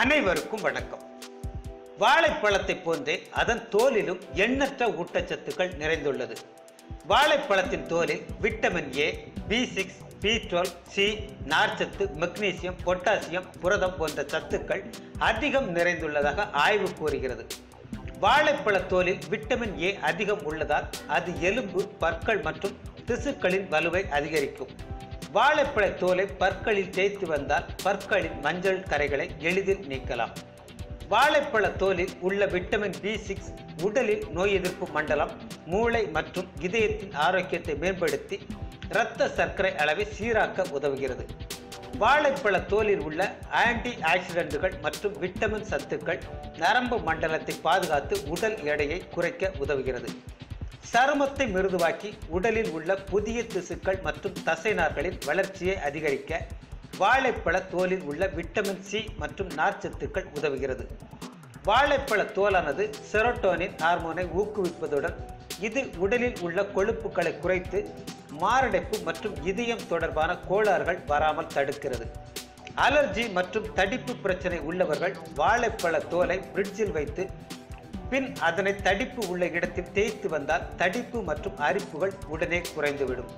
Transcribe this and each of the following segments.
அனைவருக்கும் வணக்கம். வாழைப்பழத்தை போன்றே அதன் தோலிலும் எண்ணற்ற ஊட்டச்சத்துக்கள் நிறைந்துள்ளது. வாழைப்பழத்தின் தோலில் vitamin A B six B twelve C நார்ச்சத்து மெக்னீசியம் பொட்டாசியம் புரதம் போன்ற சத்துக்கள் அதிகம் நிறைந்துள்ளதாக ஆய்வு கூறுகிறது. வாழைப்பழ தோலில் விட்டமின் ஏ அதிகம் உள்ளதால் அது எலும்பு பற்கள் மற்றும் திசுக்களின் வலுவை அதிகரிக்கும். வாழைப்பழ தோலை பற்களில் தேய்த்து வந்தால் பற்களின் மஞ்சள் கரைகளை எளிதில் நீக்கலாம். வாழைப்பழ தோலில் உள்ள விட்டமின் பி சிக்ஸ் உடலில் நோய் எதிர்ப்பு மண்டலம் மூளை மற்றும் இதயத்தின் ஆரோக்கியத்தை மேம்படுத்தி இரத்த சர்க்கரை அளவை சீராக்க உதவுகிறது. வாழைப்பழ தோலில் உள்ள ஆன்டி ஆக்சிடென்ட்டுகள் மற்றும் விட்டமின் சத்துக்கள் நரம்பு மண்டலத்தை பாதுகாத்து உடல் எடையை குறைக்க உதவுகிறது. சருமத்தை மிருதுவாக்கி உடலில் உள்ள புதிய திசுக்கள் மற்றும் தசைநார்களின் வளர்ச்சியை அதிகரிக்க வாழைப்பழ தோலில் உள்ள விட்டமின் சி மற்றும் நார்ச்சத்துக்கள் உதவுகிறது. வாழைப்பழ தோலானது செரோட்டோனின் ஹார்மோனை ஊக்குவிப்பதுடன் இது உடலில் உள்ள கொழுப்புகளை குறைத்து மாரடைப்பு மற்றும் இதயம் தொடர்பான கோளாறுகள் வராமல் தடுக்கிறது. அலர்ஜி மற்றும் தடிப்பு பிரச்சனை உள்ளவர்கள் வாழைப்பழ தோலை பிரிட்ஜில் வைத்து பின் அதனை தடிப்பு உள்ள இடத்தில் தேய்த்து வந்தால் தடிப்பு மற்றும் அரிப்புகள் உடனே குறைந்துவிடும்.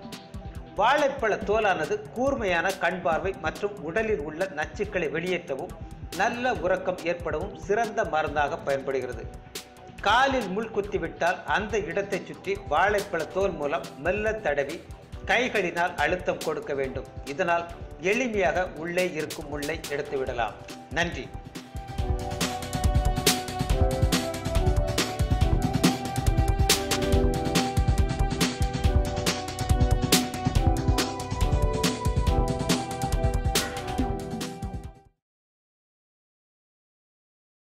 வாழைப்பழ தோலானது கூர்மையான கண் பார்வை மற்றும் உடலில் உள்ள நச்சுக்களை வெளியேற்றவும் நல்ல உறக்கம் ஏற்படவும் சிறந்த மருந்தாக பயன்படுகிறது. காலில் முள் குத்திவிட்டால் அந்த இடத்தை சுற்றி வாழைப்பழ தோல் மூலம் மெல்ல தடவி கைகளினால் அழுத்தம் கொடுக்க வேண்டும். இதனால் எளிமையாக உள்ளே இருக்கும் முள்ளை எடுத்துவிடலாம். நன்றி.